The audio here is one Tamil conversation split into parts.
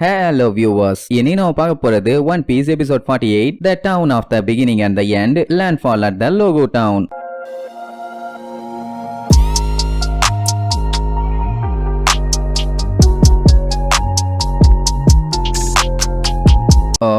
ஹலோ வியூவர்ஸ் இனி நம்ம பார்க்க போறது one piece episode forty eight the town of the beginning and the end land fall at the Loguetown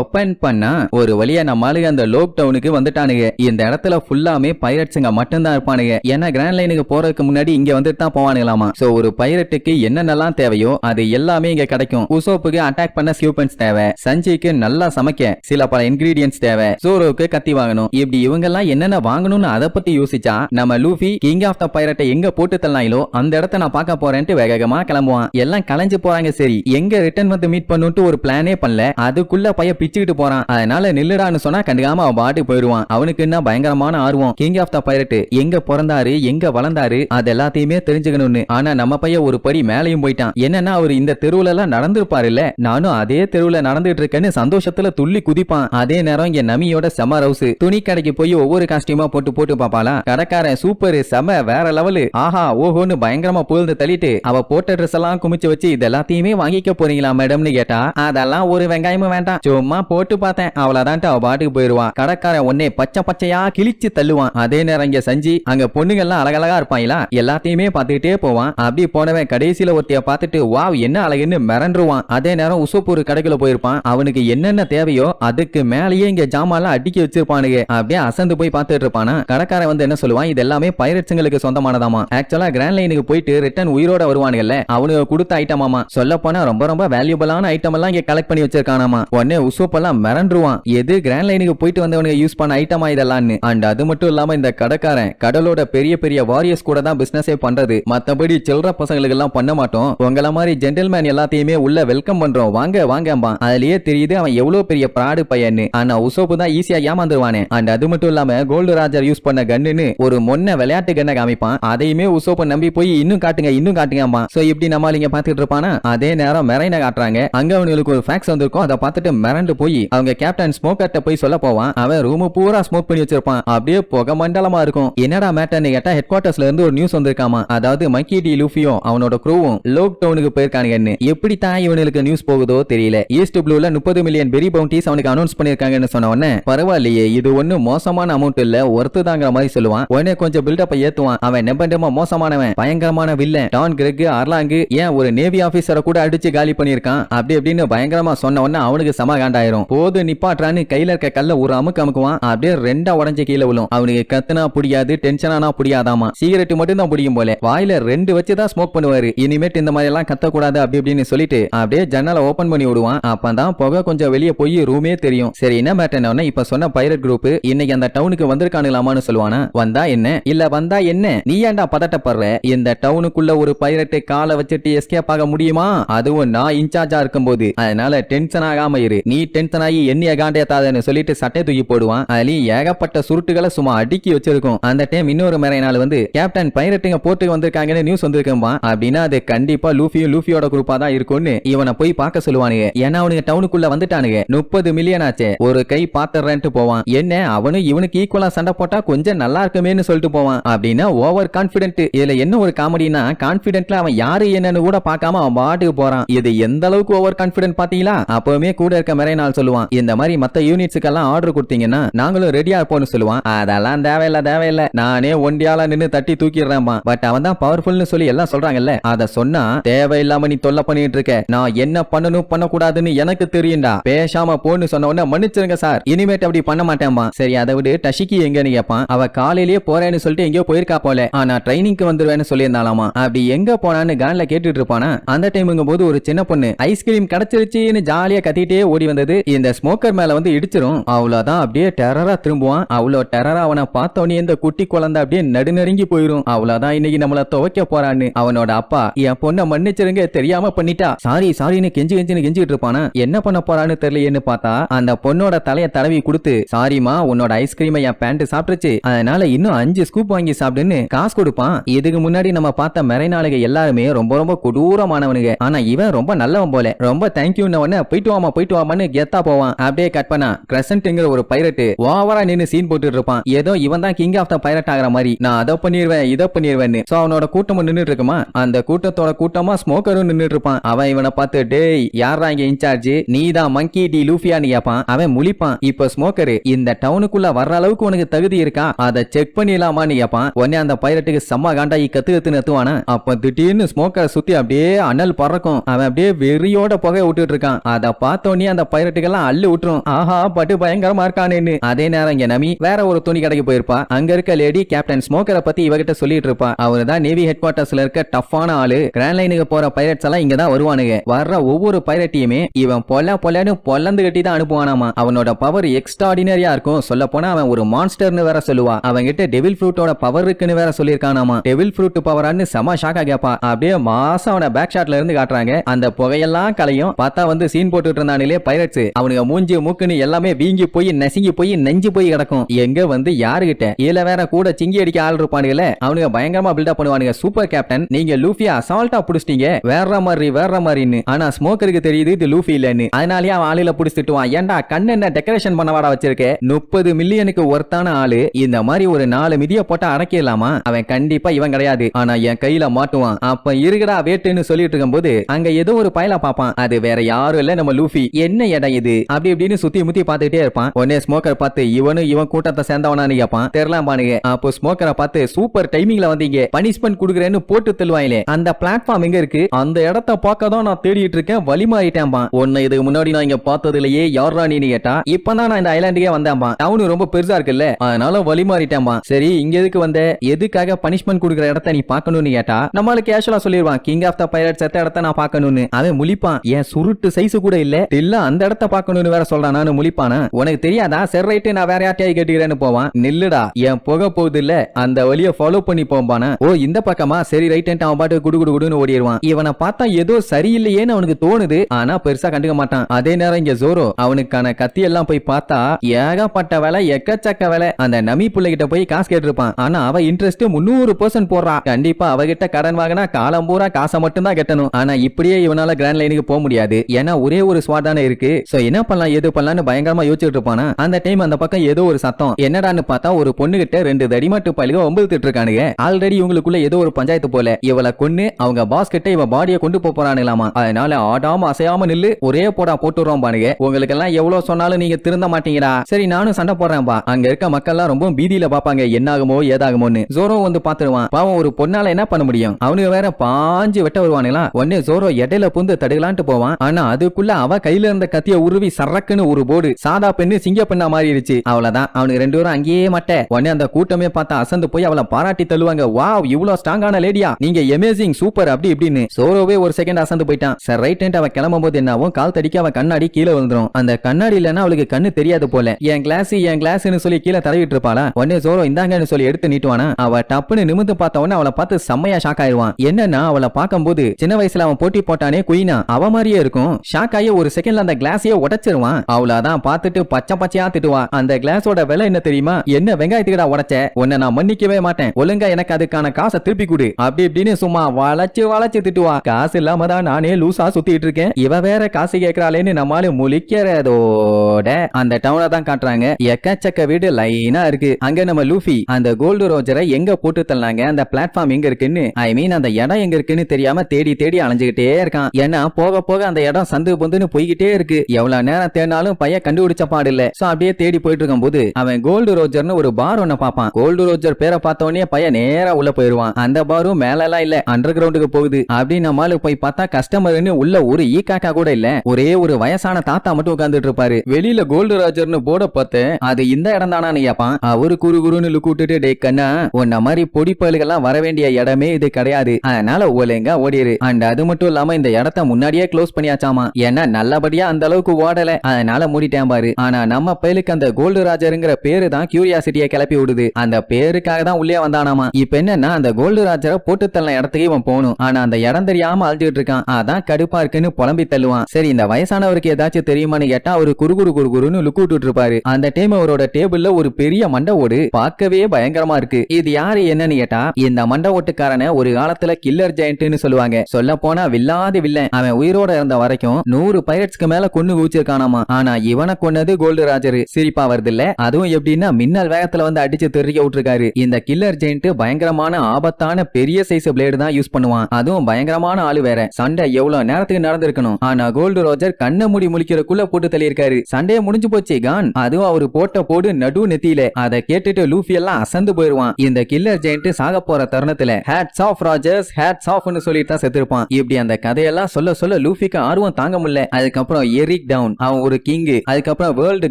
open பண்ணா ஒரு வழியா நம்ம அந்த லோக் டவுனுக்கு வந்துட்டானுங்க. இந்த இடத்துல ஃபுல்லாமே பைரட்ஸுங்க மட்டும்தான் இருப்பானுங்க. ஏன்னா கிராண்ட் லைனுக்கு போறதுக்கு முன்னாடி இங்க வந்துட்டு தான் போவானுங்களாமா. சோ ஒரு பைரட்டுக்கு என்னென்னலாம் தேவையோ அது எல்லாமே இங்க கிடைக்கும். உசோப்புக்கு அட்டாக் பண்ண ஸ்கியூபன்ஸ் தேவை. சஞ்சிக்கு நல்லா சமைக்க சில பல இன்கிரீடியன்ஸ் தேவை. சோரோவுக்கு கத்தி வாங்கணும். இப்படி இவங்க எல்லாம் என்னென்ன வாங்கணும்னு அதை பத்தி யோசிச்சா நம்ம லூஃபி கிங் ஆஃப் த பைரட்டை எங்க போட்டு தள்ளாங்களோ அந்த இடத்த நான் பார்க்க போறேன்ட்டு வேகமா கிளம்புவான். எல்லாம் கலைஞ்சு போறாங்க சரி. எங்க ரிட்டர்ன் வந்து மீட் பண்ணுட்டு ஒரு பிளானே பண்ணல. அதுக்குள்ள பைய பிச்சுக்கிட்டு போறான். அதனால நில்லுடான்னு சொன்னா கண்டுக்காம அவன் பாட்டு போயிடுவான். அவனுக்கு என்ன பயங்கரமான ஆர்வம்? கிங் ஆஃப் த பைரட் எங்க பிறந்தாரு? எங்க வளர்ந்தாரு? அது எல்லாத்தையுமே தெரிஞ்சுக்கணும்னு. ஆனா நம்ம பையன் ஒரு படி மேலையும் போயிட்டான். என்னன்னா அவர் இந்த தெருவுல எல்லாம் நடந்திருப்பாரு இல்ல நானும் அதே தெருவுல நடந்துட்டு இருக்கேன்னு சந்தோஷத்துல துள்ளி குதிப்பான். அதே நேரம் இங்க நமியோட செம ரவுஸ் துணி கடைக்கு போய் ஒவ்வொரு காஸ்டியூமா போட்டு போட்டு பாப்பாளா கடைக்காரன் சூப்பர் செம வேற லெவலு ஆஹா ஓஹோன்னு பயங்கரமா புகழ்ந்து தள்ளிட்டு அவ போட்ட ட்ரெஸ் எல்லாம் குமிச்சு வச்சு இது எல்லாத்தையுமே வாங்கிக்க போறீங்களா மேடம்னு கேட்டா அதெல்லாம் ஒரு வெங்காயமும் வேண்டாம். சும்மா போட்டு பார்த்தேன். அவ்வளவுதான்ட்டு அவ பாட்டுக்கு போயிருவான் கடைக்காரன் உன்னே பச்சை பச்சையா கிழிச்சு தள்ளுவான். அதே நேரம் இங்க சஞ்சி அங்க பொண்ணுங்க எல்லாம் அழகழகா இருப்பாங்களா எல்லாத்தையுமே பார்த்துக்கிட்டே போவான். அப்படி போனவன் கடைசியில ஒருத்தைய பார்த்துட்டு வாவ் என்ன அழகுன்னு மிரண்டுருவான். அதே நேரம் உசப்பூர் கடைக்குள்ள போயிருப்பான். அவனுக்கு என்னென்ன தேவையோ அதுக்கு மேலேயே இங்க ஜாமான்லாம் அடிக்க வச்சிருப்பானுங்க. அப்படியே அசந்து போய் பார்த்துட்டு இருப்பானா? கடைக்காரன் வந்து என்ன சொல்லுவான்? இது எல்லாமே பைரட்ஸுங்களுக்கு சொந்தமானதாமா ஆக்சுவலா கிராண்ட் லைனுக்கு போயிட்டு ரிட்டர்ன் உயிரோட வருவானுங்கல்ல? அவனுக்கு கொடுத்த ஐட்டமாமா சொல்ல போனா ரொம்ப ரொம்ப வேல்யூபிளான ஐட்டம் எல்லாம் இங்க கலெக்ட் பண்ணி வச்சிருக்கானாமா உடனே உசோப்பெல்லாம் மிரண்டுருவான். எது? கிராண்ட் லைனுக்கு போயிட்டு வந்தவனுக்கு யூஸ் பண்ண ஐட்டமா இதெல்லாம்னு. அண்ட் அது மட்டும் இல்லாம இந்த கடைக்காரன் கடலோட பெரிய பெரிய வாரியர்ஸ் கூட தான் பிசினஸே பண்றது. மத்தபடி சில்லற பசங்களுக்கு எல்லாம் பண்ண மாட்டோம். உங்கள மாதிரி ஜென்டில்மேன் எல்லாத்தையுமே உள்ள வெல்கம் பண்றோம். வாங்க வாங்கம்பா அதுலயே தெரியுது அவன் எவ்வளவு பெரிய பிராடு பையன்னு. ஆனா உசோப்பு தான் ஈஸியா ஏமாந்துருவானே. அண்ட் அது மட்டும் இல்லாம கோல்டு ராஜர் யூஸ் பண்ண கன்னுன்னு ஒரு மொன்ன விளையாட்டு கண்ணை காமிப்பான். அதையுமே உசோப்பை நம்பி போய் இன்னும் காட்டுங்க இன்னும் காட்டுங்கம்மா சோ இப்படி நம்ம இங்க பாத்துட்டு இருப்பானா? அதே நேரம் மெரைனை காட்டுறாங்க. அங்க அவனுக்கு ஒரு ஃபேக்ஸ் வந்திருக்கும். அதை பார்த்துட்டு மிரண்டு போய் அவங்க கேப்டன் ஸ்மோக்கர்ட்ட போய் சொல்ல போவான். அவன் ரூம் பூரா ஸ்மோக் பண்ணி வச்சிருப்பான். அப்படியே புகை மண்டலமா இருக்கும். என்னடா மேட்டர்னு கேட்டா ஹெட் குவார்டர்ஸ்ல இருந்து ஒரு நியூஸ் வந்திருக்காமா அதாவது மக்கி டி லூஃபியும் அவனோட குரூவும் லோக் டவுனுக்கு போயிருக்கானுங்கன்னு. எப்படி தான் இவனுக்கு நியூஸ் போகுதோ தெரியல. ஈஸ்ட் ப்ளூல முப்பது மில்லியன் பெரி பவுண்டிஸ் அவனுக்கு அனௌன்ஸ் பண்ணிருக்காங்கன்னு சொன்ன உடனே பரவாயில்லையே இது ஒண்ணு மோசமான அமௌண்ட் இல்ல ஒர்த்து தாங்கிற மாதிரி சொல்லுவான். உடனே கொஞ்சம் பில்டப்பை ஏத்துவான். அவன் நெப்பண்டமா மோசமானவன் பயங்கரமான வில்லன் டான் கிரெக் அர்லாங்கு ஏன் ஒரு நேவி ஆபீசரை கூட அடிச்சு காலி பண்ணிருக்கான் அப்படி அப்படின்னு பயங்கரமா சொன்ன உடனே அவனுக்கு சம ஆயிரும். போது நிப்பாட்றான்னு கையில இருக்க கல்ல ஒரு அமுக்கு அமுக்குவான். அப்படியே ரெண்டா உடஞ்சு கீழே விழும். அவனுக்கு கத்துனா புடியாது டென்ஷனானா புடியாதாமா. சிகரெட் மட்டும் தான் புடிக்கும் போல. வாயில ரெண்டு வச்சு தான் ஸ்மோக் பண்ணுவாரு. இனிமேட் இந்த மாதிரி எல்லாம் கத்தக்கூடாது அப்படி இப்படின்னு சொல்லிட்டு அப்படியே ஜன்னலை ஓபன் பண்ணி விடுவான். அப்பதான் புகை கொஞ்சம் வெளியே போய் ரூமே தெரியும். சரி என்ன மேட்டர் இப்ப சொன்ன பைரட் குரூப் இன்னைக்கு அந்த டவுனுக்கு வந்திருக்கானுங்களாமான்னு சொல்லுவானா? வந்தா என்ன? இல்ல வந்தா என்ன? நீ ஏன்டா பதட்டப்படுற? இந்த டவுனுக்குள்ள ஒரு பைரட் காலை வச்சுட்டு எஸ்கேப் ஆக முடியுமா? அதுவும் நான் இன்சார்ஜா இருக்கும்போது. அதனால டென்ஷன் ஆகாம இரு. நீ டென்ஷன் ஆகி என்னைய காண்டியத்தாதன்னு சொல்லிட்டு சட்டை தூக்கி போடுவான். அதுலயும் ஏகப்பட்ட சுருட்டுகளை சும்மா அடுக்கி வச்சிருக்கும். அந்த டைம் இன்னொரு மேரை நாள் வந்து கேப்டன் பைரட்டுங்க போட்டுக்கு வந்திருக்காங்கன்னு நியூஸ் வந்திருக்கும்பா அப்படின்னா அது கண்டிப்பா லூஃபியும் லூஃபியோட குரூப்பா தான் இருக்கும்னு இவனை போய் பார்க்க சொல்லுவானுங்க. ஏன்னா அவனுங்க டவுனுக்குள்ள வந்துட்டானுங்க. முப்பது மில்லியன் ஆச்சு. ஒரு கை பாத்துறேன்ட்டு போவான். என்ன? அவனும் இவனுக்கு ஈக்குவலா சண்டை போட்டா கொஞ்சம் நல்லா இருக்குமேன்னு சொல்லிட்டு போவான். அப்படின்னா ஓவர் கான்பிடென்ட் இதுல என்ன ஒரு காமெடினா கான்பிடென்ட்ல அவன் யாரு என்னன்னு கூட பார்க்காம அவன் பாட்டுக்கு போறான். இது எந்த அளவுக்கு ஓவர் கான்பிடென்ட் பாத்தீங்களா அப்பவுமே கூட இருக்க மேரே நாள் சொல்லுவான் இந்த மாதிரி மத்த யூனிட்ஸுக்கெல்லாம் ஆர்டர் கொடுத்தீங்கன்னா நாங்களும் ரெடியா இருப்போம்னு சொல்லுவான். அதெல்லாம் தேவையில்ல தேவையில்ல. நானே ஒண்டியால நின்னு தட்டி தூக்கிடுறேன்பா பட் அவன் தான் பவர்ஃபுல்னு சொல்லி எல்லாம் சொல்றாங்கல்ல. அத சொன்னா தேவையில்லாம நீ தொல்லை பண்ணிட்டு இருக்க. நான் என்ன பண்ணணும் பண்ணக்கூடாதுன்னு எனக்கு தெரியும்டா. பேசாம போன்னு சொன்ன உடனே மன்னிச்சிருங்க சார் இனிமேட்டு அப்படி பண்ண மாட்டேன்பா சரி அதை விடு. டஷிக்கு எங்கன்னு கேட்பான் அவ காலையிலேயே போறேன்னு சொல்லிட்டு எங்கேயோ போயிருக்கா போல. ஆனா ட்ரைனிங்க்கு வந்துருவேன்னு சொல்லியிருந்தாலாமா அப்படி எங்க போனான்னு கான்ல கேட்டுட்டு இருப்பானா? அந்த டைமுங்கும் போது ஒரு சின்ன பொண்ணு ஐஸ்கிரீம் கிடைச்சிருச்சுன்னு ஜாலியா கத்திட்டே ஓடி வந்தது இந்த ஸ்மோக்கர் மேல வந்து இடிச்சிரும். அவ்வளவுதான். அப்படியே டெரரா திரும்புவான். அவ்வளோ டெரரா அவனை பார்த்தவனே இந்த குட்டி குழந்தை அப்படியே நடுநெருங்கி போயிரும். அவ்வளவுதான் இன்னைக்கு நம்மள துவைக்க போறான்னு. அவனோட அப்பா என் பொண்ணை மன்னிச்சிருங்க. தெரியாம பண்ணிட்டா. சாரி சாரின்னு கெஞ்சி கெஞ்சின்னு கெஞ்சிட்டு இருப்பானா? என்ன பண்ண போறான்னு தெரியலையேன்னு பார்த்தா அந்த பொண்ணோட தலைய தடவி கொடுத்து சாரிமா உன்னோட ஐஸ்கிரீமை என் பேண்ட் சாப்பிட்டுச்சு அதனால இன்னும் அஞ்சு ஸ்கூப் வாங்கி சாப்பிடுன்னு காசு கொடுப்பான். இதுக்கு முன்னாடி நம்ம பார்த்த மெரைனாளுக எல்லாருமே ரொம்ப ரொம்ப கொடூரமானவனுங்க ஆனா இவன் ரொம்ப நல்லவன் போல. ரொம்ப தேங்க்யூன்னு போயிட்டு வாமா போயிட்டு வாமான்னு கெத்தா போவான். அப்படியே கட் பண்ணா கிரசன்ட்ங்கிற ஒரு பைரட் ஓவரா நின்னு சீன் போட்டுட்டு இருப்பான். ஏதோ இவன் தான் கிங் ஆஃப் த பைரட் ஆகிற மாதிரி. நான் அதை பண்ணிடுவேன் இதை பண்ணிடுவேன் சோ அவனோட கூட்டமும் நின்றுட்டு இருக்குமா? அந்த கூட்டத்தோட கூட்டமா ஸ்மோக்கரும் நின்றுட்டு இருப்பான். அவன் இவனை பார்த்து டேய் யாரா இங்க இன்சார்ஜ் நீ தான் மங்கி டி லூஃபியான்னு கேட்பான் அவன் முழிப்பான். இப்ப ஸ்மோக்கரு இந்த டவுனுக்குள்ள வர்ற அளவுக்கு உனக்கு தகுதி இருக்கா? அதை செக் பண்ணிடலாமான்னு கேட்பான் உடனே அந்த பைரட்டுக்கு செம்ம காண்டாயி கத்து கத்து நத்துவானா அப்ப திடீர்னு ஸ்மோக்கரை சுத்தி அப்படியே அனல் பறக்கும். அவன் அப்படியே வெறியோட புகை விட்டுட்டு இருக்கான். அதை பார்த்தோன்னே அந்த பைரட் பைரட்டுக்கெல்லாம் அள்ளு விட்டுரும் ஆஹா பட்டு பயங்கரமா இருக்கானேன்னு. அதே நேரம் இங்க நமி வேற ஒரு துணி கடைக்கு போயிருப்பா. அங்க இருக்க லேடி கேப்டன் ஸ்மோக்கரை பத்தி இவகிட்ட சொல்லிட்டு இருப்பா. அவரு தான் நேவி ஹெட் குவார்டர்ஸ்ல இருக்க டஃப்பான ஆளு. கிராண்ட் லைனுக்கு போற பைரட்ஸ் எல்லாம் இங்க தான் வருவானுங்க. வர்ற ஒவ்வொரு பைரட்டையுமே இவன் பொல பொலன்னு பொல்லந்து கட்டி தான் அனுப்புவானாமா. அவனோட பவர் எக்ஸ்ட்ராடினரியா இருக்கும். சொல்ல போனா அவன் ஒரு மான்ஸ்டர்னு வேற சொல்லுவா. அவன் கிட்ட டெவில் ஃப்ரூட்டோட பவர் இருக்குன்னு வேற சொல்லியிருக்கானாமா. டெவில் ஃப்ரூட் பவரான்னு செம ஷாக்கா கேப்பா. அப்படியே மாசம் அவன பேக் ஷாட்ல இருந்து காட்டுறாங்க. அந்த புகையெல்லாம் கலையும் பார்த்தா வந்து சீன் போட்டுட்டு இருந்தானிலே பைரட்ஸ் அவனுங்க மூஞ்சி மூக்குன்னு எல்லாமே வீங்கி போய் நசுங்கி போய் நெஞ்சு போய் கிடக்கும். எங்க வந்து யாருகிட்ட? இதுல வேற கூட சிங்கி அடிக்க ஆள் இருப்பானுங்களே. அவனுங்க பயங்கரமா பில்டப் பண்ணுவானுங்க. சூப்பர் கேப்டன் நீங்க லூஃபியா அசால்ட்டா புடிச்சிட்டீங்க. வேற மாதிரி வேற மாதிரின்னு. ஆனா ஸ்மோக்கருக்கு தெரியுது இது லூஃபி இல்லன்னு. அதனாலயே அவன் ஆளில புடிச்சிட்டுவான் ஏன்டா கண்ணு என்ன டெக்கரேஷன் பண்ணவாடா வச்சிருக்க? முப்பது மில்லியனுக்கு ஒர்த்தான ஆளு. இந்த மாதிரி ஒரு நாலு மிதிய போட்டா அடக்கிடலாமா? அவன் கண்டிப்பா இவன் கிடையாது. ஆனா என் கையில மாட்டுவான். அப்ப இருக்குடா வேட்டுன்னு சொல்லிட்டு இருக்கும்போது அங்க ஏதோ ஒரு பயல பாப்பான் அது வேற யாரும் இல்ல நம்ம லூஃபி. என்ன இடம் இது. அப்படி இப்படின்னு சுத்தி முத்தி பாத்துக்கிட்டே இருப்பான். உடனே ஸ்மோக்கர் பார்த்து இவனும் இவன் கூட்டத்தை சேர்ந்தவனான்னு கேட்பான் தெரியலாம் பானுங்க. அப்போ ஸ்மோக்கரை பார்த்து சூப்பர் டைமிங்ல வந்தீங்க. பனிஷ்மெண்ட் குடுக்குறேன்னு போட்டு தெல்வாயிலே அந்த பிளாட்ஃபார்ம் எங்க இருக்கு? அந்த இடத்த பார்க்க தான் நான் தேடிட்டு இருக்கேன். வழி மாறிட்டேன்பா உன்னை இதுக்கு முன்னாடி நான் இங்க பார்த்ததுலயே யாரா நீ கேட்டா. இப்பதான் நான் இந்த ஐலாண்டுக்கே வந்தேன்பா டவுன் ரொம்ப பெருசா இருக்குல்ல. அதனால வழி மாறிட்டேன்பா சரி இங்க எதுக்கு வந்த? எதுக்காக பனிஷ்மெண்ட் குடுக்குற இடத்த நீ பாக்கணும்னு கேட்டா நம்மளுக்கு கேஷுவலா சொல்லிடுவான் கிங் ஆஃப் த பைரட்ஸ் எத்த இடத்த நான் பாக்கணும்னு அவன் முழிப்பான். என் சுருட்டு சைஸ் கூட இல்ல. இல்ல அந்த இடத்த பார்க்கணும்னு வேற சொல்றான். நானு முழிப்பானா. உனக்கு தெரியாதா? சரி ரைட்டு நான் வேற யார்ட்டையாவது கேட்டுக்கிறேன்னு போவான். நில்லுடா. என் புகை போகுது இல்ல அந்த வழியை ஃபாலோ பண்ணி போம்பானா. ஓ இந்த பக்கமா? சரி ரைட்டு அவன் பாட்டு குடு குடு குடுன்னு ஓடிடுவான். இவனை பார்த்தா ஏதோ சரியில்லையேன்னு அவனுக்கு தோணுது. ஆனா பெருசா கண்டுக்க மாட்டான். அதே நேரம் இங்க ஜோரோ அவனுக்கான கத்தி எல்லாம் போய் பார்த்தா ஏகப்பட்ட வேலை எக்கச்சக்க வேலை. அந்த நமி பிள்ளைகிட்ட போய் காசு கேட்டிருப்பான். ஆனா அவ இன்ட்ரெஸ்ட் முன்னூறு பர்சன்ட் போடுறான் கண்டிப்பா அவகிட்ட கடன் வாங்கினா காலம் பூரா காசை மட்டும் தான் கட்டணும். ஆனா இப்படியே இவனால கிராண்ட் லைனுக்கு போக முடியாது. ஏன்னா ஒரே ஒரு ஸ்வாட் தானே இருக்கு. சோ என்ன பண்ணலாம்? எது பண்ணலாம்னு பயங்கரமா யோசிச்சுட்டு இருப்பானா? அந்த டைம் அந்த பக்கம் ஏதோ ஒரு சத்தம். என்னடான்னு பார்த்தா ஒரு பொண்ணுகிட்ட ரெண்டு தடிமாட்டு பள்ளிக ஒன்பது இருக்கானுங்க. ஆல்ரெடி இவங்களுக்குள்ள ஏதோ ஒரு பஞ்சாயத்து போல. இவளை கொன்னு அவங்க பாஸ் கிட்ட இவ பாடிய கொண்டு போறானுங்களாமா? அதனால ஆடாம அசையாம நில்லு ஒரே போடா போட்டுறோம் பானுங்க உங்களுக்கு எல்லாம் எவ்வளவு சொன்னாலும் நீங்க திருந்த மாட்டீங்களா சரி நானும் சண்டை போடுறேன்பா. அங்க இருக்க மக்கள் எல்லாம் ரொம்ப பீதியில பாப்பாங்க என்னாகுமோ ஏதாகுமோன்னு. ஜோரோ வந்து பாத்துருவான் பாவம் ஒரு பொண்ணால என்ன பண்ண முடியும்? அவனுக்கு வேற பாஞ்சு வெட்ட வருவானுங்களா? ஒன்னு ஜோரோ இடையில புந்து தடுக்கலான்ட்டு போவான். ஆனா அதுக்குள்ள அவ கையில இருந்த கத்திய உருவி சரக்குன்னு ஒரு போடு. சாதா பெண்ணு சிங்க பெண்ணா மாறிடுச்சு. அவ்வளவுதான். அவனுக்கு ரெண்டு பேரும் அங்கேயே மட்ட. உடனே அந்த கூட்டமே பார்த்தா அசந்து போய் அவளை பாராட்டி தள்ளுவாங்க. வாவ் இவ்வளவு ஸ்ட்ராங்கான லேடியா. நீங்க எமேசிங் சூப்பர் அப்படி இப்படின்னு. சோரோவே ஒரு செகண்ட் அசந்து போயிட்டான். சார் ரைட் அவன் கிளம்பும் போது என்னாவும் கால் தடிக்க அவன் கண்ணாடி கீழே விழுந்துரும். அந்த கண்ணாடி இல்லைன்னா அவளுக்கு கண்ணு தெரியாது போல. என் கிளாஸ் என் கிளாஸ்னு சொல்லி கீழே தடவிட்டு இருப்பாளா? உடனே சோரோ இந்தாங்கன்னு சொல்லி எடுத்து நீட்டுவானா? அவ டப்புன்னு நிமிந்து பார்த்த உடனே அவளை பார்த்து செம்மையா ஷாக் ஆயிடுவான் என்னன்னா அவளை பார்க்கும்போது சின்ன வயசுல அவன் போட்டி போட்டானே குயினா. அவ மாதிரியே இருக்கும். ஷாக் ஆகி ஒரு செகண்ட்ல அந்த கிளாஸ் கிளாஸையே உடைச்சிருவான். அவ்வளவுதான் பார்த்துட்டு பச்சை பச்சையா திட்டுவா அந்த கிளாஸோட விலை என்ன தெரியுமா? என்ன வெங்காயத்துக்குடா உடைச்ச? உன்னை நான் மன்னிக்கவே மாட்டேன். ஒழுங்கா எனக்கு அதுக்கான காசை திருப்பி கொடு. அப்படி இப்படின்னு சும்மா வளைச்சு வளைச்சு திட்டுவா காசு இல்லாம தான் நானே லூசா சுத்திட்டு இருக்கேன். இவ வேற காசு கேட்கறாளேன்னு நம்மளால முழிக்கிறதோட அந்த டவுனை தான் காட்டுறாங்க. எக்கச்சக்க வீடு லைனா இருக்கு. அங்க நம்ம லூஃபி அந்த கோல்டு ரோஜரை எங்க போட்டு தள்ளாங்க? அந்த பிளாட்ஃபார்ம் எங்க இருக்குன்னு? ஐ மீன் அந்த இடம் எங்க இருக்குன்னு தெரியாம தேடி தேடி அலைஞ்சுகிட்டே இருக்கான். ஏன்னா போக போக அந்த இடம் சந்து பொந்துன்னு போய்கிட்டே இருக்கு. எவ்வளவு நேரம் தேடினாலும் பையன் கண்டுபிடிச்ச பாடு இல்ல. சோ அப்படியே தேடி போயிட்டு இருக்கும்போது அவன் கோல்டு ரோஜர்னு ஒரு பார் ஒண்ண பாப்பான் கோல்டு ரோஜர் பேரை பார்த்தோடனே பையன் நேரா உள்ள போயிருவான் அந்த பாரும் மேல எல்லாம் இல்ல அண்டர் கிரவுண்டுக்கு போகுது. அப்படின்னு நம்மால போய் பார்த்தா கஸ்டமர்னு உள்ள ஒரு e ஈ காக்கா கூட இல்ல. ஒரே ஒரு வயசான தாத்தா மட்டும் உட்கார்ந்துட்டு இருப்பாரு. வெளியில கோல்டு ராஜர்னு போட பார்த்து அது இந்த இடம் தானான்னு கேப்பான். அவரு குரு குருன்னு லுக்கு விட்டுட்டு டே கண்ணா உன்ன மாதிரி பொடி பயலுகெல்லாம் வர வேண்டிய இடமே இது கிடையாது. அதனால ஒழுங்கா ஓடிரு. அண்ட் அது மட்டும் இல்லாம இந்த இடத்த முன்னாடியே க்ளோஸ் பண்ணியாச்சாமா. ஏன்னா நல்லபடியா அந்த அளவு அளவுக்கு ஓடல. அதனால மூடிட்டேன் பாரு. ஆனா நம்ம பயலுக்கு அந்த கோல்டு ராஜருங்கிற பேரு தான் கியூரியாசிட்டியை கிளப்பி விடுது. அந்த பேருக்காக தான் உள்ளே வந்தானாமா. இப்ப என்னன்னா அந்த கோல்டு ராஜரை போட்டு தள்ள இடத்துக்கு இவன் போகணும். ஆனா அந்த இடம் தெரியாம அழுதுட்டு இருக்கான். அதான் கடுப்பா இருக்குன்னு புலம்பி தள்ளுவான். சரி இந்த வயசானவருக்கு ஏதாச்சும் தெரியுமான்னு கேட்டா அவரு குறுகுறு குறுகுறுன்னு லுக் விட்டுட்டு இருப்பாரு அந்த டைம் அவரோட டேபிள்ல ஒரு பெரிய மண்டை ஓடு பார்க்கவே பயங்கரமா இருக்கு. இது யாரு என்னன்னு கேட்டா இந்த மண்டை ஓட்டுக்காரனை ஒரு காலத்துல கில்லர் ஜெயண்ட்னு சொல்லுவாங்க. சொல்ல போனா வில்லாத வில்லன். அவன் உயிரோட இருந்த வரைக்கும் நூறு பைரட்ஸ்க்கு மேல கொன்னு ஊச்சிருக்கானாமா ஆனா இவனை கொன்னது கோல்டு ராஜர். சிரிப்பா வருது இல்ல அதுவும் எப்படின்னா மின்னல் வேகத்துல வந்து அடிச்சு தெறிக்க விட்டுருக்காரு. இந்த கில்லர் ஜெயிண்ட் பயங்கரமான ஆபத்தான பெரிய சைஸ் பிளேடு தான் யூஸ் பண்ணுவான். அதுவும் பயங்கரமான ஆளு வேற. சண்டை எவ்வளவு நேரத்துக்கு நடந்திருக்கணும்? ஆனா கோல்டு ரோஜர் கண்ண முடி முழிக்கிறக்குள்ள போட்டு தள்ளியிருக்காரு. சண்டையே முடிஞ்சு போச்சு கான். அதுவும் அவரு போட்ட போடு நடு நெத்தியில. அதை கேட்டுட்டு லூஃபி எல்லாம் அசந்து போயிருவான். இந்த கில்லர் ஜெயிண்ட் சாக போற தருணத்துல ஹேட்ஸ் ஆஃப் ராஜர்ஸ். ஹேட்ஸ் ஆஃப்னு சொல்லிட்டு தான் செத்துருப்பான். இப்படி அந்த கதையெல்லாம் சொல்ல சொல்ல லூஃபிக்கு ஆர்வம் தாங்க முடியல. அதுக்கப்புறம் எரிக் டவுன் அவன் ஒரு கிங் அதுக்கப்புறம் world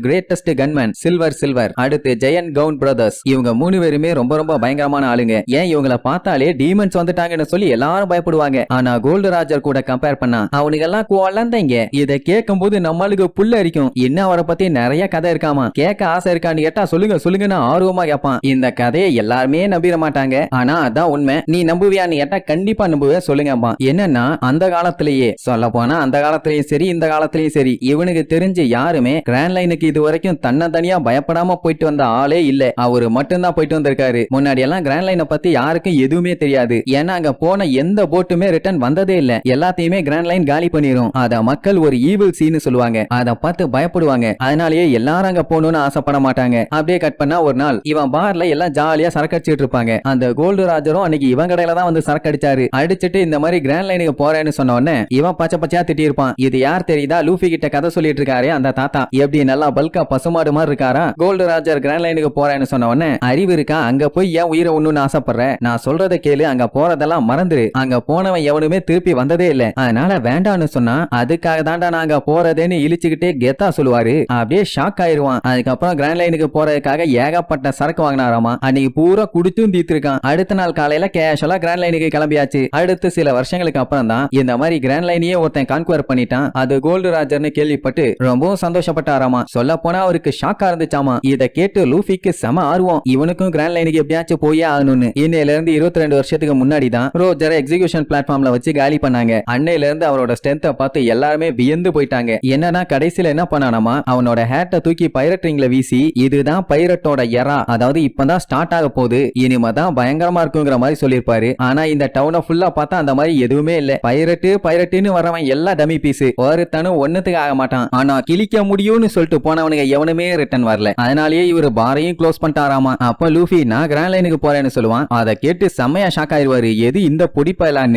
greatest gunman silver silver அடுத்து ஜெயன் கவுன் பிரதர்ஸ் இவங்க மூணு பேருமே ரொம்ப ரொம்ப பயங்கரமான ஆளுங்க. ஏன் இவங்கள பார்த்தாலே டீமன்ஸ் வந்துட்டாங்கன்னு சொல்லி எல்லாரும் பயப்படுவாங்க. ஆனா கோல்டு ராஜர் கூட கம்பேர் பண்ணா அவனுங்க எல்லாம் குழந்தைங்க இதை கேட்கும் போது நம்மளுக்கு புல்ல அரிக்கும். இன்னும் அவரை பத்தி நிறைய கதை இருக்காமா? கேட்க ஆசை இருக்கான்னு கேட்டா சொல்லுங்க சொல்லுங்கன்னு ஆர்வமா கேட்பான். இந்த கதையை எல்லாருமே நம்பிட மாட்டாங்க. ஆனா அதான் உண்மை. நீ நம்புவியான்னு கேட்டா கண்டிப்பா நம்புவேன். சொல்லுங்கப்பா என்னன்னா அந்த காலத்திலேயே சொல்ல போனா அந்த காலத்திலயும் சரி இந்த காலத்திலயும் சரி. இவனுக்கு தெரிஞ்சு யாருமே கிராண்ட் லைனுக்கு இது வரைக்கும் தன்னை தனியா பயப்படாம போயிட்டு வந்த ஆளே இல்ல. அவரு மட்டும்தான் போயிட்டு வந்திருக்காரு. முன்னாடி எல்லாம் கிராண்ட் லைனை பத்தி யாருக்கும் எதுவுமே தெரியாது. ஏன்னா அங்க போன எந்த போட்டுமே ரிட்டர்ன் வந்ததே இல்ல. எல்லாத்தையுமே கிராண்ட் லைன் காலி பண்ணிரும். அத மக்கள் ஒரு ஈவில் சீன்னு சொல்லுவாங்க. அத பார்த்து பயப்படுவாங்க. அதனாலயே எல்லாரும் அங்க போகணும்னு ஆசைப்பட மாட்டாங்க. அப்படியே கட் பண்ணா ஒரு நாள் இவன் பார்ல எல்லாம் ஜாலியா சரக்கு அடிச்சுட்டு இருப்பாங்க. அந்த கோல்டு ராஜரும் அன்னைக்கு இவன் கடையில தான் வந்து சரக்கு அடிச்சாரு. அடிச்சிட்டு இந்த மாதிரி கிராண்ட் லைனுக்கு போறேன்னு சொன்ன உடனே இவன் பச்சை பச்சையா திட்டி இருப்பான் இது யார் தெரியுதா? லூஃபி கிட்ட கதை சொல்லிட்டு இருக்காரு. அந்த தாத்தா எப்படி நல்லா பல்கா பசுமாடு மாதிரி இருக்காரா? கோல்டு ராஜர் கிராண்ட் லைனுக்கு போறேன்னு சொன்ன உடனே அறிவு இருக்கா? அங்க போய் ஏன் உயிரை ஒண்ணுன்னு ஆசைப்படுற? நான் சொல்றத கேளு அங்க போறதெல்லாம் மறந்துரு. அங்க போனவன் எவனுமே திருப்பி வந்ததே இல்ல. அதனால வேண்டான்னு சொன்னா அதுக்காக தாண்டா நாங்க போறதேன்னு இழிச்சுக்கிட்டே கெத்தா சொல்லுவாரு. அப்படியே ஷாக் ஆயிருவான். அதுக்கப்புறம் கிராண்ட் லைனுக்கு போறதுக்காக ஏகப்பட்ட சரக்கு வாங்கினாராமா. அன்னைக்கு பூரா குடிச்சும் தீர்த்திருக்கான். அடுத்த நாள் காலையில கேஷுவலா கிராண்ட் லைனுக்கு கிளம்பியாச்சு. அடுத்து சில வருஷங்களுக்கு அப்புறம் தான் இந்த மாதிரி கிராண்ட் லைனையே ஒருத்தன் கான்குவர் பண்ணிட்டான். அது கோல்டு ராஜர்னு கேள்விப்பட்டு ரொம்பவும் சந்தோஷப்பட்டாராமா. சொல்ல போனா அவருக்கு ஷாக்கா இருந்துச்சாமா. இத கேட்டு லூஃபிக்கு செம ஆர்வம். இவனுக்கும் கிராண்ட் லைனுக்கு எப்படியாச்சும் போயே ஆகணும்னு. இன்னையில இருந்து இருபத்தி ரெண்டு வருஷத்துக்கு முன்னாடி தான் ரோஜரை எக்ஸிகியூஷன் பிளாட்ஃபார்ம்ல வச்சு காலி பண்ணாங்க. அன்னையில இருந்து அவரோட ஸ்ட்ரென்த்தை பார்த்து எல்லாருமே வியந்து போயிட்டாங்க. என்னன்னா கடைசியில என்ன பண்ணானாமா அவனோட ஹேட்டை தூக்கி பைரட்டிங்ல வீசி இதுதான் பைரட்டோட எரா அதாவது இப்பதான் ஸ்டார்ட் ஆக போகுது. இனிமேதான் பயங்கரமா இருக்குங்கிற மாதிரி சொல்லியிருப்பாரு. ஆனா இந்த டவுனை ஃபுல்லா பார்த்தா அந்த மாதிரி எதுவுமே இல்ல. பைரட்டு பைரட்டுன்னு வரவன் எல்லா டமி பீஸ் ஒருத்தனும் ஒன்னுத்துக்கு ஆக மாட்டான் ஆனா கிழிக்க முடியும்னு சொல்லிட்டு போனவனுங்க எவனுமே ரிட்டர்ன் வரல. அதனாலேயே இவர் பாரையும் க்ளோஸ் பண்ணிட்டாராமா. அப்ப லூஃபி நான் கிராண்ட் லைனுக்கு போறேன்னு சொல்லுவான். அதை கேட்டு செம்மையா ஷாக் ஆயிருவாரு. எது இந்த பொடி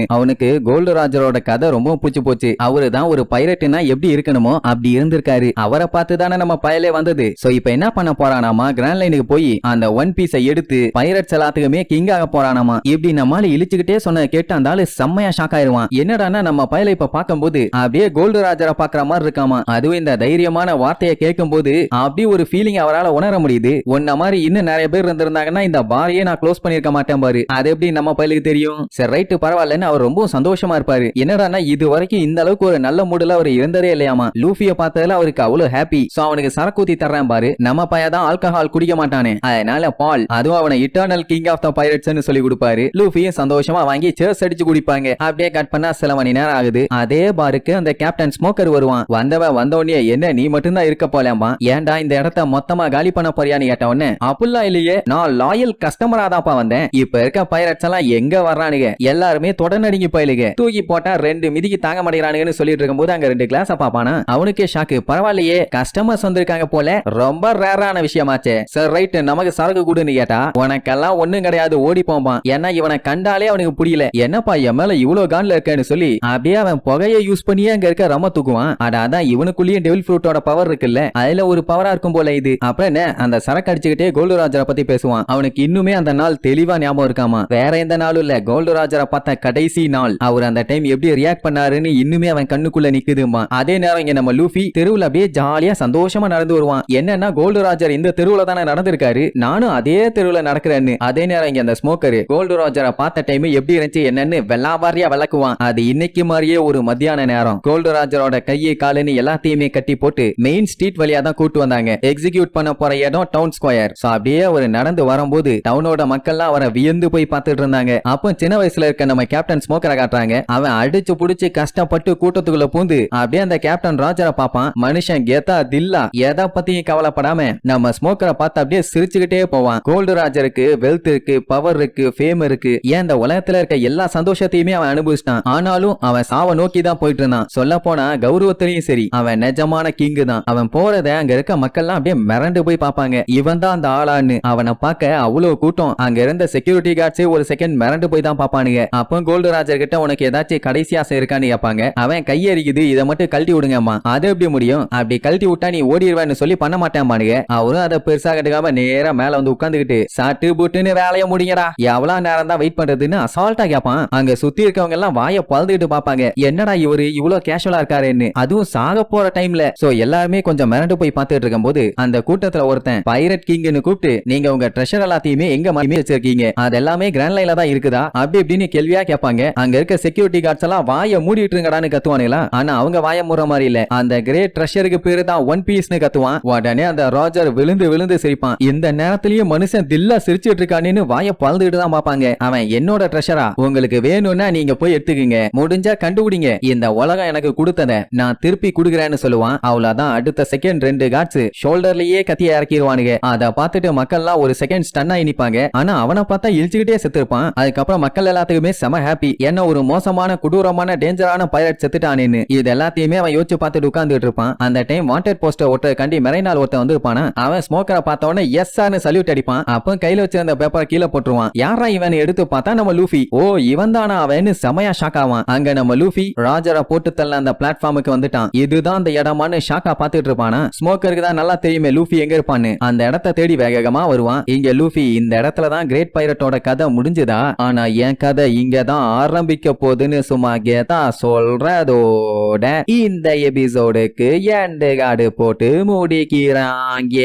அவனுக்கு கோல்டு ராஜரோட கதை ரொம்ப பிடிச்சு போச்சு. அவரு தான் ஒரு பைரட்னா எப்படி இருக்கணுமோ அப்படி இருந்திருக்காரு. அவரை பார்த்து தானே நம்ம பயலே வந்தது. சோ இப்ப என்ன பண்ண போறானாமா? கிராண்ட் லைனுக்கு போய் அந்த ஒன் பீஸை எடுத்து பைரட்ஸ் எல்லாத்துக்குமே கிங் ஆக போறானாமா? இப்படி நம்மால இழிச்சுக்கிட்டே சொன்ன கேட்டு அந்த ஆளு செம்மையா ஷாக் ஆயிருவான். என்னடானா நம்ம பயலை இப்ப பார்க்கும்போது அப்படியே கோல்டு ராஜரை பாக்குற மாதிரி இருக்காமா? அதுவும் இந்த தைரியமான வார்த்தையை கேட்கும் போது அப்படி ஒரு ஃபீலிங் அவரால் உணர முடியுது. உன்ன மாதிரி இன்னும் நிறைய பேர் இருந்திருந்தாங்கன்னா இந்த பாரையே நான் க்ளோஸ் பண்ணிருக்க மாட்டேன் பாரு. அது எப்படி நம்ம பயிலுக்கு தெரியும்? சரி ரைட்டு பரவாயில்லன்னு அவர் ரொம்ப சந்தோஷமா இருப்பாரு. என்னடானா இது வரைக்கும் இந்த அளவுக்கு ஒரு நல்ல மூடுல அவர் இருந்ததே இல்லையாமா? லூஃபிய பார்த்ததுல அவருக்கு அவ்வளவு ஹாப்பி சோ அவனுக்கு சரக்கூத்தி தர்றேன் பாரு. நம்ம பையதான் ஆல்கஹால் குடிக்க மாட்டானே. அதனால பால். அதுவும் அவனை eternal king of the pirates சொல்லி கொடுப்பாரு. லூஃபியும் சந்தோஷமா வாங்கி சேர்ஸ் அடிச்சு குடிப்பாங்க. அப்படியே கட் பண்ணா சில மணி நேரம் ஆகுது. அதே பாருக்கு அந்த கேப்டன் ஸ்மோக்கர் வருவான். வந்தவன் வந்த உடனே என்ன நீ மட்டும்தான் இருக்க போலாமா? ஏன்டா இந்த இடத்த மொத்தமா காலி பண்ண போறியான்னு கேட்ட அப்படிலாம் இல்லையே நான் லாயல் கஸ்டமரா தான்ப்பா வந்தேன். இப்ப இருக்க பைரட்ஸ் எல்லாம் எங்க வர்றானுங்க? எல்லாருமே தொடர்நடுங்கி போயிலுங்க. தூக்கி போட்டா ரெண்டு மிதிக்கு தாங்க மாட்டேங்கிறானுங்கன்னு சொல்லிட்டு இருக்கும்போது அங்க ரெண்டு கிளாஸ் பாப்பானா? அவனுக்கே ஷாக்கு பரவாயில்லையே கஸ்டமர்ஸ் வந்திருக்காங்க போல. ரொம்ப ரேரான விஷயமாச்சே. சார் ரைட் நமக்கு சரக்கு கூடுன்னு கேட்டா உனக்கெல்லாம் ஒண்ணும் கிடையாது ஓடி போம்பான். ஏன்னா இவனை கண்டாலே அவனுக்கு புரியல. என்னப்பா என் மேல இவ்வளவு கான்ல இருக்கேன்னு சொல்லி அப்படியே அவன் புகையை யூஸ் பண்ணியே அங்க இருக்க ரொம்ப தூக்குவான். அட அதான் இவனுக்குள்ளேயே டெவில் ஃப்ரூட்டோட பவர் இருக்குல்ல? அதுல ஒரு பவரா இருக்கும் போல இது. அப்புறம் என்ன? அந்த சரக்கு அடிச்சுக்கிட்டே கோல்டு ராஜரை பத்தி பேசுவான். அவனுக்கு இன்னுமே அந்த நாள் தெளிவா ஞாபகம் இருக்காமா? வேற எந்த நாளும் இல்ல. கோல்டு ராஜரை பார்த்த கடைசி நாள். அவர் அந்த டைம் எப்படி ரியாக்ட் பண்ணாருன்னு இன்னுமே அவன் கண்ணுக்குள்ள நிக்குதுமா அதே நேரம் இங்க நம்ம லூஃபி தெருவுல அப்படியே ஜாலியா சந்தோஷமா நடந்து வருவான். என்னன்னா கோல்டு ராஜர் இந்த தெருவுல தானே நடந்திருக்காரு? நானும் அதே தெருவுல நடக்கிறேன்னு. அதே நேரம் இங்க அந்த ஸ்மோக்கர் கோல்டு ராஜரை பார்த்த டைம் எப்படி இருந்துச்சு என்னன்னு வெள்ளாவாரியா விளக்குவான். அது இன்னைக்கு மாதிரியே ஒரு மத்தியான நேரம். கோல்டு ராஜரோட கையை காலுன்னு எல்லாத்தையுமே கட்டி போட்டு மெயின் ஸ்ட்ரீட் வழியா தான் கூட்டு வந்தாங்க. எக்ஸிக்யூட் பண்ண போற இடம் டவுன் ஸ்கொயர் சோ அப்படியே அவர் நடந்து வரும்போது டவுனோட மக்கள்லாம் அவரை வியந்து போய் பார்த்துட்டு இருந்தாங்க. அப்போ சின்ன வயசுல இருக்க நம்ம கேப்டன் ஸ்மோக்கரை காட்டுறாங்க. அவன் அடிச்சு புடிச்சு கஷ்டப்பட்டு கூட்டத்துக்குள்ள பூந்து அப்படியே அந்த கேப்டன் ராஜரை பார்ப்பான். மனுஷன் கெத்தா தில்லா எதை பத்தியும் கவலைப்படாம நம்ம ஸ்மோக்கரை பார்த்து அப்படியே சிரிச்சுக்கிட்டே போவான். கோல்டு ராஜருக்கு வெல்த் இருக்கு பவர் இருக்கு ஃபேம் இருக்கு. ஏன் இந்த உலகத்துல இருக்க எல்லா சந்தோஷத்தையுமே அவன் அனுபவிச்சிட்டான். ஆனாலும் அவன் சாவ நோக்கி தான் போயிட்டு இருந்தான். சொல்ல போனா கௌரவத்திலையும் சரி அவன் நிஜமான கிங்கு தான். அவன் போறத அங்க இருக்க மக்கள்லாம் அப்படியே மிரண்டு போய் பார்ப்பாங்க. இவன் தான் அந்த ஆளான்னு. அவனை பார்க்க அவ்வளவு கூட்டம். அங்க இருந்த செக்யூரிட்டி கார்ட்ஸே ஒரு செகண்ட் மிரண்டு போய் தான் பாப்பானுங்க அப்போ கோல்டு ராஜர் கிட்ட உனக்கு ஏதாச்சும் கடைசி ஆசை இருக்கான்னு கேட்பாங்க. அவன் கையறிக்குது இதை மட்டும் கழட்டி விடுங்கம்மா. அது எப்படி முடியும்? அப்படி கழட்டி விட்டா நீ ஓடிடுவேன்னு சொல்லி பண்ண மாட்டேன்பானுங்க அவரும் அதை பெருசா கட்டுக்காம நேரா மேல வந்து உட்காந்துக்கிட்டு சாட்டு புட்டுன்னு வேலைய முடிங்கடா. எவ்வளவு நேரம் தான் வெயிட் பண்றதுன்னு அசால்ட்டா கேட்பான். அங்க சுத்தி இருக்கவங்க எல்லாம் வாய பழுதுகிட்டு பாப்பாங்க என்னடா இவரு இவ்வளவு கேஷுவலா இருக்காருன்னு. அதுவும் சாக போற டைம்ல சோ எல்லாருமே கொஞ்சம் மிரண்டு போய் பார்த்துட்டு இருக்கும்போது அந்த கூட்டத்துல ஒருத்தன் பைரட் கிங்னு கூப்பிட்டு நீங்க உங்க ட்ரெஷர் எல்லாத்தையுமே எங்க மாதிரி வச்சிருக்கீங்க? அது எல்லாமே கிராண்ட் லைன்ல தான் இருக்குதா? அப்படி இப்படின்னு கேள்வியா கேட்பாங்க. அங்க இருக்க செக்யூரிட்டி கார்ட்ஸ் எல்லாம் வாய மூடிட்டு இருங்கடான்னு கத்துவானுங்களா? ஆனா அவங்க வாய மூடுற மாதிரி இல்ல. அந்த கிரேட் ட்ரெஷருக்கு பேரு தான் ஒன் பீஸ்னு கத்துவான். உடனே அந்த ராஜர் விழுந்து விழுந்து சிரிப்பான். இந்த நேரத்திலயும் மனுஷன் தில்லா சிரிச்சிட்டு இருக்கானேன்னு வாய பழந்துட்டு தான் பாப்பாங்க அவன் என்னோட ட்ரெஷரா உங்களுக்கு வேணும்னா நீங்க போய் எடுத்துக்கங்க. முடிஞ்சா கண்டுபிடிங்க. இந்த உலகம் எனக்கு கொடுத்தத நான் திருப்பி குடுக்குறேன்னு சொல்லுவான். அவ்வளவுதான். அடுத்த செகண்ட் ரெண்டு காட்ஸ் ஷோல்டர்லயே கத்திய இறக்கிடுவானுங்க அத பார்த்துட்டு மக்கள்லாம் ஒரு செகண்ட் ஸ்டன் ஆகி நிப்பாங்க. ஆனா அவனை பார்த்தா இழிச்சுக்கிட்டே செத்துருப்பான். அதுக்கப்புறம் மக்கள் எல்லாத்துக்குமே செம ஹாப்பி என்ன ஒரு மோசமான கொடூரமான டேஞ்சரான பைலட் செத்துட்டானேன்னு. இது எல்லாத்தையுமே அவன் யோசிச்சு பார்த்துட்டு உட்காந்துட்டு இருப்பான். அந்த டைம் வாண்டட் போஸ்டர் ஒருத்தர் கண்டி மெரைனால் ஒருத்தன் வந்திருப்பானா? அவன் ஸ்மோக்கரை பார்த்த உடனே எஸ் ஆர்னு சல்யூட் அடிப்பான். அப்ப கையில வச்சிருந்த பேப்பர் கீழே போட்டுருவான். யாரா இவன்? எடுத்து பார்த்தா நம்ம லூஃபி. ஓ இவன் தானா அவன்னு செமையா ஷாக் ஆவான். அங்க நம்ம லூஃபி ராஜரை போட்டு தள்ள அந்த பிளாட்ஃபார்முக்கு வந்துட்டான். இதுதான் அந்த இடமான்னு ஷாக்கா பார்த்துட்டு இருப்பானா? ஸ்மோக்கருக்கு தான் நல்லா தெரியுமே லூஃபி எங்க இருப்பான்னு. அந்த இடத்த தேடி வேகமா வருவான். இங்க லூஃபி இந்த இடத்துல தான் கிரேட் பைரட்டோட கதை முடிஞ்சுதா? ஆனா என் கதை இங்க தான் ஆரம்பிக்க போகுதுன்னு சும்மா கேதா சொல்றதோட. இந்த எபிசோடுக்கு எண்டு காடு போட்டு முடிக்கிறாங்க.